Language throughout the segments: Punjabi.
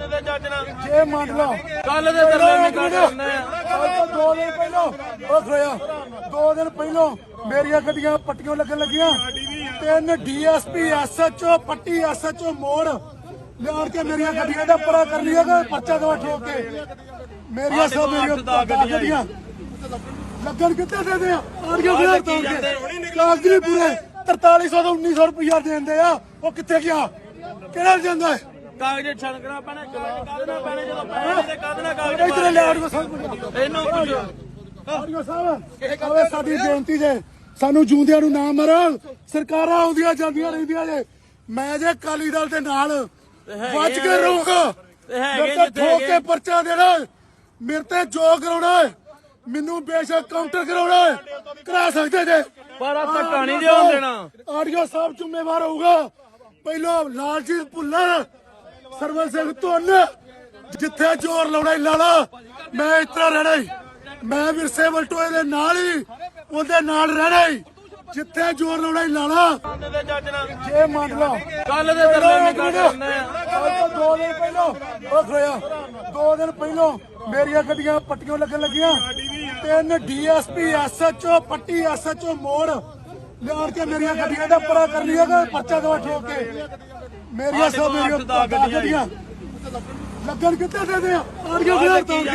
ਜੱਜ ਨਾਲ। ਜੇ ਮੰਨ ਲਾ। ਕੱਲ ਦੇ ਆ। ਅੱਜ ਤੋਂ ਦੋ ਦਿਨ ਪਹਿਲਾਂ ਉਹ ਖੋਇਆ ਦੋ ਦਿਨ ਪਹਿਲਾਂ ਮੇਰੀਆਂ ਗੱਡੀਆਂ ਪੱਟੀਆਂ ਲੱਗਣ ਲੱਗੀਆਂ। ਤਿੰਨ ਡੀਐਸਪੀ ਐਸਐਚਓ ਪੱਟੀ ਐਸਐਚਓ ਮੋੜ ਲਿਆਣ ਕੇ ਮੇਰੀਆਂ ਗੱਡੀਆਂ ਦਾ ਪਰਾ ਕਰ ਲਿਆ ਕਿ ਪਰਚਾ ਦਵਾ ਠੋਕ ਕੇ। ਮੇਰੀਆਂ ਸਭ ਮੇਰੀਆਂ ਗੱਡੀਆਂ ਲੱਗਣ ਕਿੱਥੇ ਦੇ ਦੇ ਆ? ਆੜੀਆਂ ਬਿਹਾਰ ਤੋਂ ਕੇ। ਕਾਗਜ਼ ਨਹੀਂ ਪੂਰੇ। 4300 ਤੋਂ 1900 ਰੁਪਇਆ ਦੇਂਦੇ ਆ। ਉਹ ਕਿੱਥੇ ਗਿਆ? ਕਿਹੜਾ ਜਾਂਦਾ ਹੈ? ਕਾਗਜ਼ ਛਣਕਣਾ ਪੈਣਾ ਕਾਗਜ਼ ਕੱਢਣਾ ਪੈਣਾ ਜਦੋਂ ਪੈਣੇ ਤੇ ਕੱਢਣਾ ਕਾਗਜ਼ ਇਧਰ ਲੈ ਆੜੀਆਂ ਸਭ ਕੁਝ ਇਹਨੂੰ ਪੁੱਛੋ। ਆੜੀਓ ਸਾਹਿਬ ਆਵੇ ਸਾਡੀ ਬੇਨਤੀ ਜੇ ਸਾਨੂੰ ਜੂੰਦਿਆਂ ਨੂੰ ਨਾ ਮਾਰੋ। ਸਰਕਾਰਾਂ ਆਉਂਦੀਆਂ ਜਾਂਦੀਆਂ ਰਹਿੰਦੀਆਂ ਜੇ। ਮੈਂ ਜੇ ਕਾਲੀ ਦਲ ਦੇ ਨਾਲ ਵੱਜ ਕੇ ਰਹੂੰਗਾ ਹੈਗੇ ਜਿੱਥੇ ਠੋਕ। ਕੇ ਪਰਚਾ ਦੇਣਾ ਮੇਰੇ ਤੇ ਜੋ ਕਰਾਉਣਾ ਮੈਨੂੰ ਬੇਸ਼ੱਕ ਕਾਊਂਟਰ ਕਰਾਉਣਾ ਕਰਾ ਸਕਦੇ ਜੇ। ਪਰ ਆ ਧੱਕਾ ਨਹੀਂ ਦੇਣਾ। ਆੜੀਓ ਸਾਹਿਬ ਜ਼ਿੰਮੇਵਾਰ ਹੋਊਗਾ। ਪਹਿਲਾਂ ਲਾਲਜੀਤ ਭੁੱਲਰ ਸਰਵਨ ਸਿੰਘ ਧੁੰਨ ਜਿੱਥੇ ਜ਼ੋਰ ਲਾਉਣਾ ਈ ਲਾ ਲਾ ਮੈਂ ਇਸ ਤਰ੍ਹਾਂ ਰਹਿਣਾ ਈ ਮੈਂ ਵਿਰਸੇ ਵਲਟੋਏ ਦੇ ਨਾਲ ਹੀ ਉਹਦੇ ਨਾਲ ਰਹਿਣਾ ਈ ਜਿੱਥੇ ਜ਼ੋਰ ਲਾਉਣਾ ਈ ਲਾ ਲਾ। ਬੰਦੇ ਦੇ ਜੱਜ ਨਾਲ ਜੇ ਮੰਨ ਲਾ ਕੱਲ ਦੇ ਤੋਂ ਦੋ ਦਿਨ ਪਹਿਲਾਂ ਉਹ ਖੋਇਆ ਦੋ ਦਿਨ ਪਹਿਲਾਂ ਮੇਰੀਆਂ ਗੱਡੀਆਂ ਪੱਟੀਆਂ ਲੱਗਣ ਲੱਗੀਆਂ। ਤਿੰਨ ਡੀਐਸਪੀ ਐਸਐਚਓ ਪੱਟੀ ਐਸਐਚਓ ਮੋੜ। ਲਿਆਣ ਕੇ ਮੇਰੀਆਂ ਗੱਡੀਆਂ ਦਾ ਪਰਾ ਕਰ ਲਿਆ ਕਿ ਪਰਚਾ ਦਵਾ ਠੋਕ? ਕੇ ਮੇਰੀਆਂ ਸਭ ਮੇਰੀਆਂ ਦਸ ਗੱਡੀਆਂ ਲੱਗਣ ਕਿੱਥੇ ਦੇ ਦੇ ਆ? ਆੜੀਆਂ ਬਿਹਾਰ ਤੋਂ ਕੇ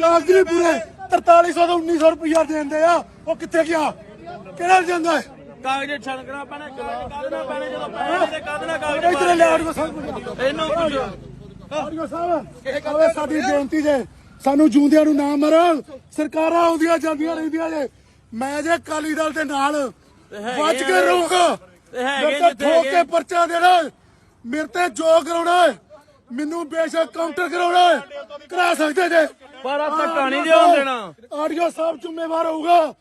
ਕਾਗਜ਼ ਨਹੀਂ ਪੂਰੇ। 4300 ਤੋਂ 1900 ਰੁਪਇਆ ਦੇਂਦੇ ਆ। ਉਹ ਕਿੱਥੇ ਗਿਆ? ਕਿਹੜਾ ਜਾਂਦਾ ਹੈ? ਕਾਗਜ਼ ਛਣਕਣਾ ਪੈਣਾ ਕਾਗਜ਼ ਪੈਣਾ ਜਦੋਂ ਪੈਣੇ ਤੇ ਕੱਢਣਾ ਕਾਗਜ਼ ਇਧਰ ਲੈ ਆੜੀਆਂ ਇਹਨੂੰ ਪੁੱਛੋ। ਸਾਹਿਬ ਸਾਡੀ ਬੇਨਤੀ ਜੇ ਸਾਨੂੰ ਜੂੰਦਿਆਂ ਨੂੰ ਨਾ ਮਾਰੋ ਸਰਕਾਰਾਂ ਆਉਂਦੀਆਂ ਜਾਂਦੀਆਂ ਰਹਿੰਦੀਆਂ ਜੇ। ਮੈਂ ਜੇ ਕਾਲੀ ਦਲ ਦੇ ਨਾਲ ਵੱਜ ਕੇ ਰਹੂੰਗਾ ਤੇ ਹੈਗੇ ਜਿੱਥੇ ਠੋਕ ਕੇ। ਪਰਚਾ ਦੇਣਾ। ਮੇਰੇ ਤੇ ਜੋ ਕਰਾਉਣਾ ਹੈ, ਮੈਨੂੰ ਬੇਸ਼ੱਕ ਕਾਊਂਟਰ ਕਰਾਉਣਾ ਹੈ, ਕਰਾ ਸਕਦੇ ਜੇ। ਪਰ ਆ ਧੱਕਾ ਨਹੀਂ ਜਿਉਣ ਦੇਣਾ। ਆੜੀਓ ਸਾਹਿਬ ਜ਼ਿੰਮੇਵਾਰ ਹੋਊਗਾ।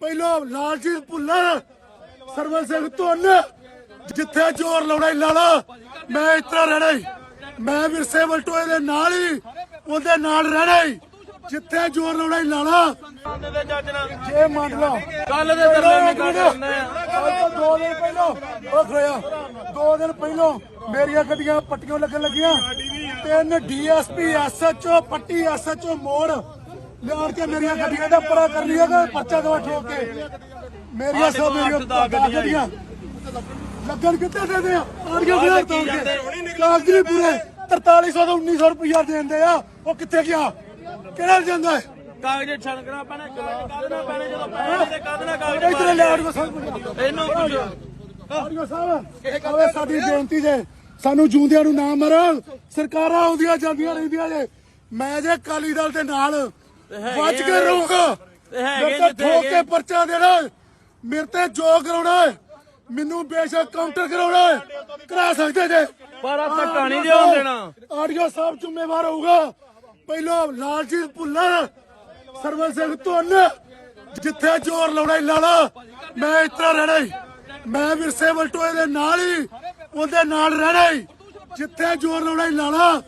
ਪਹਿਲਾਂ ਲਾਲਜੀਤ ਭੁੱਲਰ ਸਰਵਨ ਸਿੰਘ ਧੁੰਨ ਜਿੱਥੇ ਜ਼ੋਰ ਲਾਉਣਾ ਈ ਲਾ ਲਾ ਮੈਂ ਇਸ ਤਰ੍ਹਾਂ ਰਹਿਣਾ ਈ ਮੈਂ ਵਿਰਸੇ ਵਲਟੋਏ ਦੇ ਨਾਲ ਹੀ ਉਹਦੇ ਨਾਲ ਰਹਿਣਾ ਈ ਜਿੱਥੇ ਜ਼ੋਰ ਲਾਉਣਾ ਈ ਲਾ ਲਾ। ਬੰਦੇ ਦੇ ਜੱਜ ਨਾਲ ਜੇ ਮੰਨ ਲਾ ਕੱਲ ਦੇ ਅੱਜ ਤੋਂ ਦੋ ਦਿਨ ਪਹਿਲਾਂ ਉਹ ਖੋਇਆ ਦੋ ਦਿਨ ਪਹਿਲਾਂ ਮੇਰੀਆਂ ਗੱਡੀਆਂ ਪੱਟੀਆਂ ਲੱਗਣ ਲੱਗੀਆਂ। ਤਿੰਨ ਡੀਐਸਪੀ ਐਸਐਚਓ ਪੱਟੀ ਐਸਐਚਓ ਮੋੜ ਲਿਆਣ ਕੇ ਮੇਰੀਆਂ ਗੱਡੀਆਂ ਦਾ ਪਰਾ ਕਰ ਲਿਆ ਕਿ ਪਰਚਾ ਦਵਾ ਠੋਕ ਕੇ। ਮੇਰੀਆਂ ਸਭ ਮੇਰੀਆਂ ਗੱਡੀਆਂ ਲੱਗਣ ਕਿੱਥੇ ਦੇ ਦੇ ਆ? ਆੜੀਆਂ ਬਿਹਾਰ ਤੋਂ ਕੇ। ਕਾਗਜ਼ ਪੂਰੇ। 4300 ਤੋਂ 1900 ਰੁਪਇਆ ਦੇਂਦੇ ਆ। ਉਹ ਕਿੱਥੇ ਗਿਆ? ਕਿਹੜਾ ਜਾਂਦਾ ਹੈ? ਕਾਗਜ਼ ਛਣਕਣਾ ਪੈਣਾ ਕਾਗਜ਼ ਕੱਢਣਾ ਪੈਣਾ ਜਦੋਂ ਪੈਣੇ ਤੇ ਕੱਢਣਾ ਕਾਗਜ਼ ਇਧਰ ਲੈ ਆੜੀਆਂ ਸਭ ਕੁਝ ਇਹਨੂੰ ਆੜੀਓ ਸਾਹਿਬ ਆਵੇ ਸਾਡੀ ਬੇਨਤੀ ਜੇ ਸਾਨੂੰ ਜੂੰਦਿਆਂ ਨੂੰ ਨਾ ਮਾਰੋ। ਸਰਕਾਰਾਂ ਆਉਂਦੀਆਂ ਜਾਂਦੀਆਂ ਰਹਿੰਦੀਆਂ ਜੇ। ਮੈਂ ਜੇ ਕਾਲੀ ਦਲ ਦੇ ਨਾਲ ਵੱਜ ਕੇ ਰਹੂੰਗਾ ਹੈਗੇ ਜਿੱਥੇ ਠੋਕ ਕੇ। ਪਰਚਾ ਦੇਣਾ ਮੇਰੇ ਤੇ ਜੋ ਕਰਾਉਣਾ ਹੈ, ਮੈਨੂੰ ਬੇਸ਼ੱਕ ਕਾਊਂਟਰ ਕਰਾਉਣਾ ਹੈ, ਕਰਾ ਸਕਦੇ ਜੇ। ਪਰ ਆ ਧੱਕਾ ਨਹੀਂ ਦੇਣਾ ਆੜੀਓ ਸਾਹਿਬ ਜ਼ਿੰਮੇਵਾਰ ਹੋਊਗਾ। ਪਹਿਲਾਂ ਲਾਲਜੀਤ ਭੁੱਲਰ ਸਰਵਨ ਸਿੰਘ ਧੁੰਨ, ਜਿੱਥੇ ਜ਼ੋਰ ਲਾਉਣਾ ਈ ਲਾ ਮੈਂ ਇਸ ਤਰ੍ਹਾਂ ਰਹਿਣਾ ਈ ਮੈਂ ਵਿਰਸੇ ਵਲਟੋਏ ਦੇ ਨਾਲ ਹੀ, ਉਹਦੇ ਨਾਲ ਰਹਿਣਾ ਈ ਜਿੱਥੇ ਜ਼ੋਰ ਲਾਉਣਾ ਈ ਲਾ